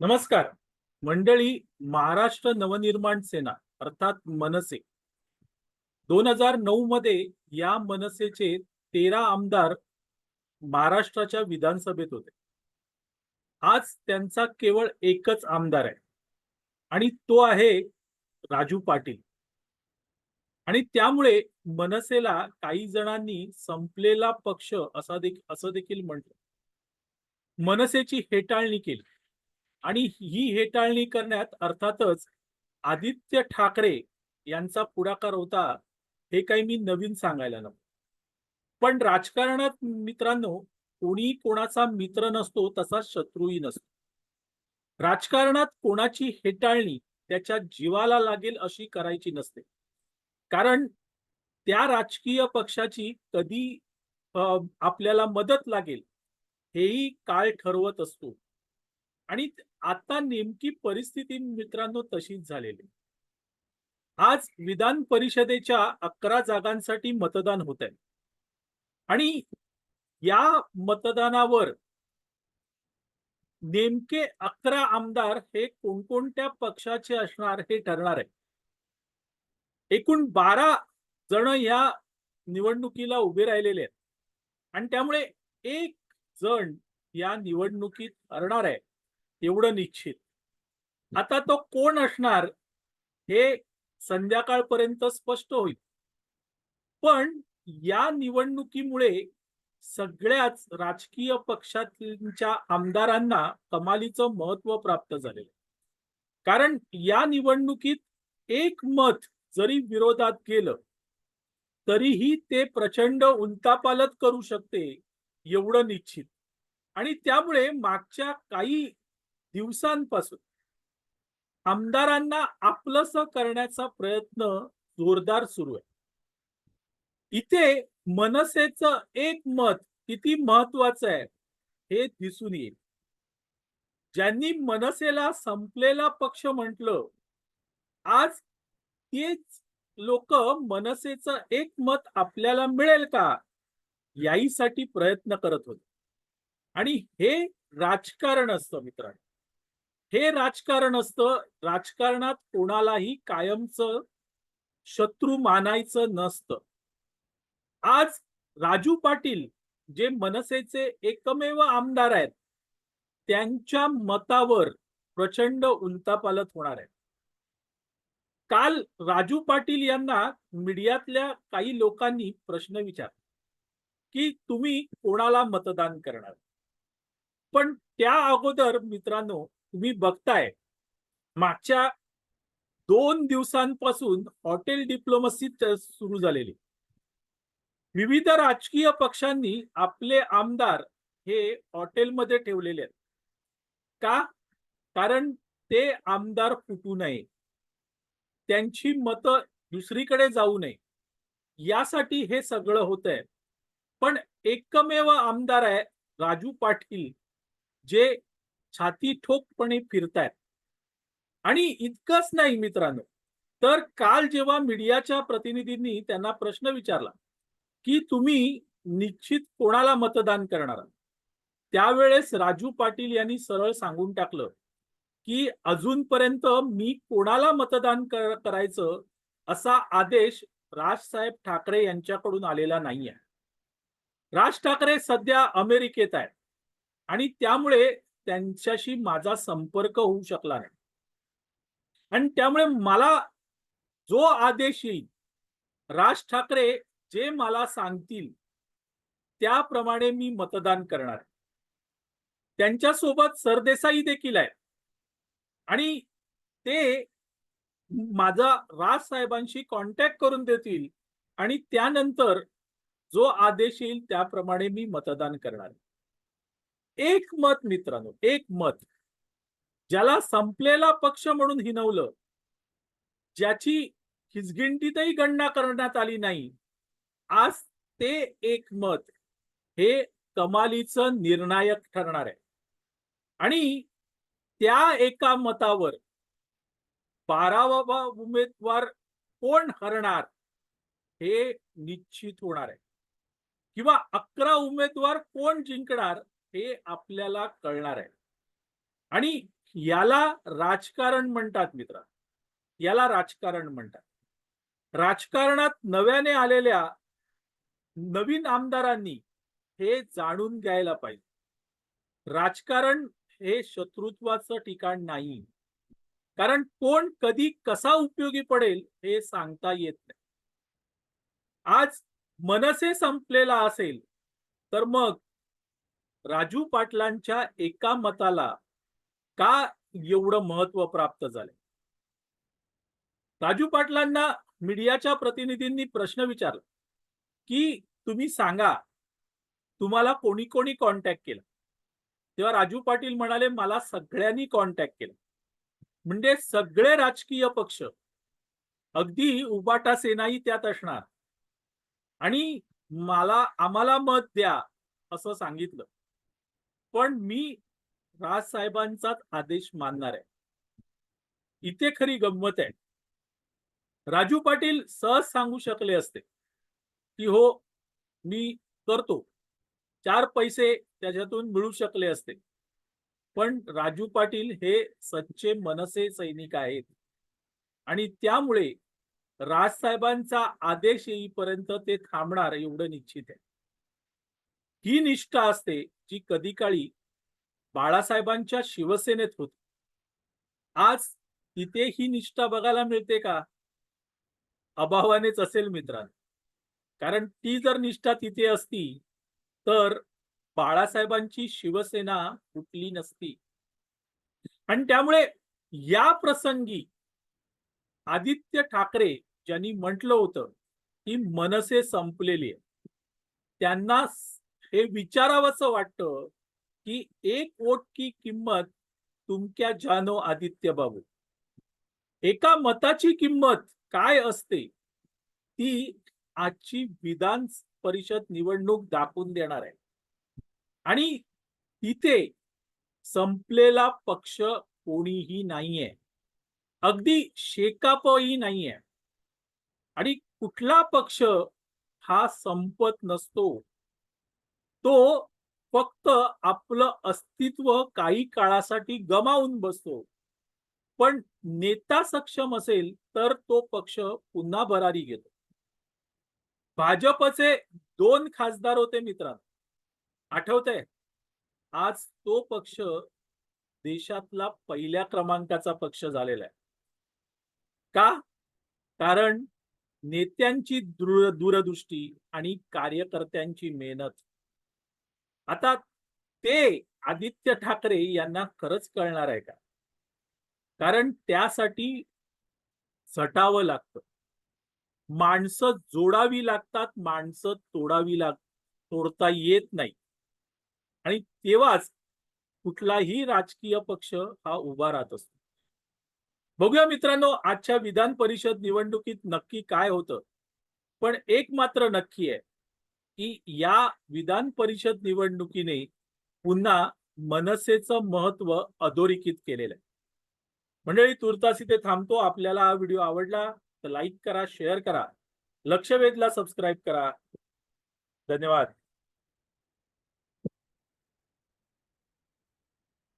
नमस्कार. मंडळी महाराष्ट्र नवनिर्माण सेना अर्थात मनसे. दोन हजार नऊ मध्ये या मनसेचे तेरा आमदार महाराष्ट्राच्या विधानसभेत होते. आज त्यांचा केवळ एकच आमदार आहे. आणि तो आहे राजू पाटील. आणि त्यामुळे मनसेला काही जणांनी संपलेला पक्ष असा देखील असं देखील म्हटलं. मनसेची हेटाळणी केली. आणि ही हेटाळणी करण्यात अर्थातच आदित्य ठाकरे यांचा पुढाकार होता हे काही मी नवीन सांगायला नको. पण राजकारणात मित्रांनो कोणी कोणाचा मित्र नसतो तसा शत्रूही नसतो. राजकारणात कोणाची हेटाळणी त्याच्या जीवाला लागेल अशी करायची नसते. कारण त्या राजकीय पक्षाची कधी आपल्याला मदत लागेल हेही काळ ठरवत असतो. आणि आता नेमकी परिस्थिती मित्रांनो तशीच झालेली आज विधान परिषदेच्या अकरा जागांसाठी मतदान होत आहे. आणि या मतदानावर नेमके अकरा आमदार हे कोणकोणत्या पक्षाचे असणार हे ठरणार आहे. एकूण बारा जण या निवडणुकीला उभे राहिलेले आहेत. आणि त्यामुळे एक जण या निवडणुकीत हरणार आहे. एवढं निश्चित. आता तो कोण असणार हे संध्याकाळपर्यंत स्पष्ट होईल. पण या निवडणुकीमुळे सगळ्याच राजकीय पक्षांच्या आमदारांना कमालीचं महत्त्व प्राप्त झालेलं आहे. कारण या निवडणुकीत एक मत जरी विरोधात गेलं तरीही ते प्रचंड उलतापालत करू शकते एवढं निश्चित. आणि त्यामुळे मागच्या काही दिवसांपासून. आमदारांना आपलंस करण्याचा प्रयत्न जोरदार सुरू आहे. इथे मनसेचं एक मत किती महत्वाचं आहे हे दिसून येईल. ज्यांनी मनसेला संपलेला पक्ष म्हटलं आज तेच लोक मनसेचं एक मत आपल्याला मिळेल का याहीसाठी प्रयत्न करत होते. आणि हे राजकारण असतं मित्रांनो. हे राजकारण असतं. राजकारणात कोणालाही कायमचं शत्रू मानायचं नसतं. आज राजू पाटील जे मनसेचे एकमेव आमदार आहेत त्यांच्या मतावर प्रचंड उलतापालत होणार आहे. काल राजू पाटील यांना मीडियातल्या काही लोकांनी प्रश्न विचार की तुम्ही कोणाला मतदान करणार? पण त्या अगोदर मित्रांनो तुम्ही बघताय मागच्या दोन दिवसांपासून हॉटेल डिप्लोमसी सुरू झालेली. विविध राजकीय पक्षांनी आपले आमदार हे हॉटेलमध्ये ठेवलेले आहेत. का? कारण ते आमदार फुटू नये. त्यांची मतं दुसरीकडे जाऊ नये. यासाठी हे सगळं होत आहे पण एकमेव आमदार आहे राजू पाटील. जे छाती ठोकपणे फिरतायत. आणि इतकंच नाही मित्रांनो तर काल जेव्हा मीडियाच्या प्रतिनिधींनी त्यांना प्रश्न विचारला की तुम्ही निश्चित कोणाला मतदान करणार आहात? त्यावेळेस राजू पाटील यांनी सरळ सांगून टाकलं की अजूनपर्यंत मी कोणाला मतदान करायचं असा आदेश राजसाहेब ठाकरे यांच्याकडून आलेला नाहीये. राज ठाकरे सध्या अमेरिकेत आहेत. आणि त्यामुळे त्यांच्याशी माझा संपर्क होऊ शकला नाही. आणि त्यामुळे मला जो आदेश येईल राज ठाकरे जे मला सांगतील त्याप्रमाणे मी मतदान करणार त्यांच्यासोबत सरदेसाई देखील आहे आणि ते माझा राज साहेबांशी कॉन्टॅक्ट करून देतील आणि त्यानंतर जो आदेश येईल त्याप्रमाणे मी मतदान करणार आहे. एक मत मित्रांनो एक मत. ज्याला संपलेला पक्ष म्हणून हिनवलं ज्याची हिचगिंटीतही गणना करण्यात आली नाही आज ते एक मत. हे कमालीचं निर्णायक ठरणार आहे. आणि त्या एका मतावर बारावा उमेदवार कोण हरणार हे निश्चित होणार आहे. किंवा अकरा उमेदवार कोण जिंकणार हे आपल्याला कळणार आहे. आणि याला राजकारण म्हणतात मित्र. याला राजकारण म्हणतात. राजकारणात नव्याने आलेल्या नवीन आमदारांनी हे जाणून घ्यायला पाहिजे. राजकारण हे शत्रुत्वाचं ठिकाण नाही. कारण कोण कधी कसा उपयोगी पडेल हे सांगता येत नाही. आज मनसे संपलेला असेल तर मग राजू पाटलांच्या एका मताला का एवढं महत्त्व प्राप्त झाले राजू पाटलांना मीडियाच्या प्रतिनिधींनी प्रश्न विचारला की तुम्ही सांगा तुम्हाला कोणी कोणी कॉन्टॅक्ट केला? तेव्हा राजू पाटील म्हणाले मला सगळ्यांनी कॉन्टॅक्ट केला. म्हणजे सगळे राजकीय पक्ष अगदी उबाटा सेनाही त्यात असणार. आणि मला आम्हाला मत द्या असं सांगितलं. पण मी राजसाहेबांचाच आदेश मानणार आहे. इथे खरी गंमत आहे. राजू पाटील सहज सांगू शकले असते की हो मी करतो. चार पैसे त्याच्यातून मिळू शकले असते. पण राजू पाटील हे सच्चे मनसे सैनिक आहेत. आणि त्यामुळे राजसाहेबांचा आदेश येईपर्यंत ते थांबणार एवढं निश्चित आहे. ही निष्ठा असते जी कधी काळी बाळासाहेबांच्या शिवसेनेत होती. आज तिथे ही निष्ठा बघायला मिळते का? अभावानेच असेल मित्रांनो. कारण ती जर निष्ठा तिथे असती तर बाळासाहेबांची शिवसेना फुटली नसती. आणि त्यामुळे या प्रसंगी आदित्य ठाकरे ज्यांनी म्हटलं होतं की मनसे संपलेली आहे त्यांना हे विचारावंसं वाटतं की एक वोट की किंमत तुमक्या जानो आदित्य बाबू. एका मताची किंमत काय असते? ती आजची विधान परिषद निवडणूक दाखवून देणार आहे. आणि तिथे संपलेला पक्ष कोणीही नाहीये. अगदी शेकापही नाहीये. आणि कुठला पक्ष हा संपत नसतो तो फक्त आपलं अस्तित्व काही काळासाठी गमावून बसतो. पण नेता सक्षम असेल तर तो पक्ष पुन्हा भरारी घेतो. भाजपचे दोन खासदार होते मित्रांनो. आठवतंय? आज तो पक्ष देशातला पहिल्या क्रमांकाचा पक्ष झालेला आहे. का? कारण नेत्यांची दूरदृष्टी आणि कार्यकर्त्यांची मेहनत आता ते आदित्य ठाकरे यांना खरंच कळणार आहे का? कारण त्यासाठी झटावं लागतं. माणसं जोडावी लागतात माणसं तोडावी लाग तोडता येत नाही. आणि तेव्हाच कुठलाही राजकीय पक्ष हा उभा राहत असतो. बघूया मित्रांनो आजच्या विधान परिषद निवडणुकीत नक्की काय होतं. पण एक मात्र नक्की आहे. की या विधान परिषद निवडणुकीने पुन्हा मनसेचं महत्त्व अधोरेखित केलेलं आहे. मंडळी तुर्तास इथे थांबतो. आपल्याला हा व्हिडिओ आवडला तर लाईक करा शेअर करा. लक्ष वेधला सबस्क्राईब करा. धन्यवाद.